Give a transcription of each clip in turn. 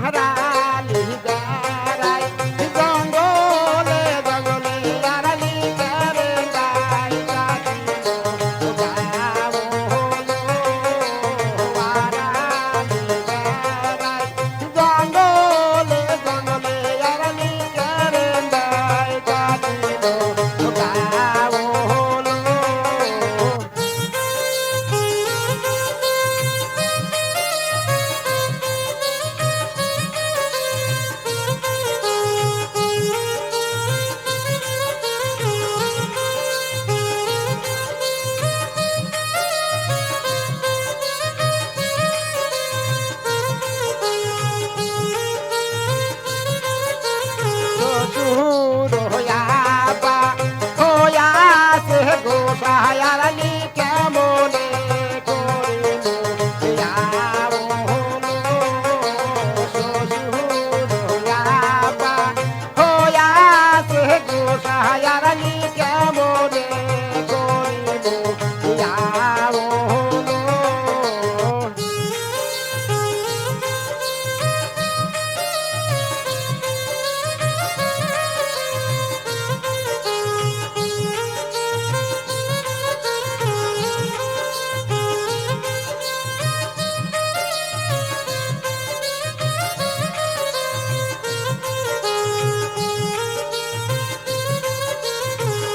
hara গো সাহায়ারানি কেমনে?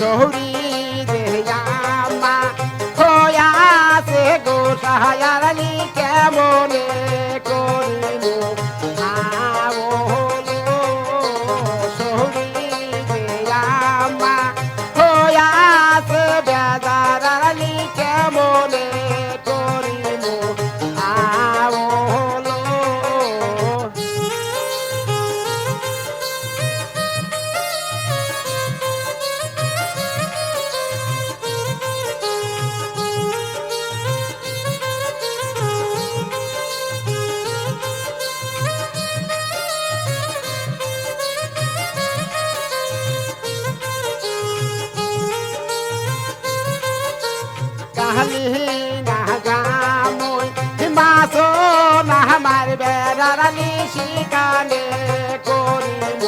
শহরি দেয়াম্মা খোয়া সে গো সাহায়ালি কেমনে? আমার বেড়ারানি শিকালে করিব।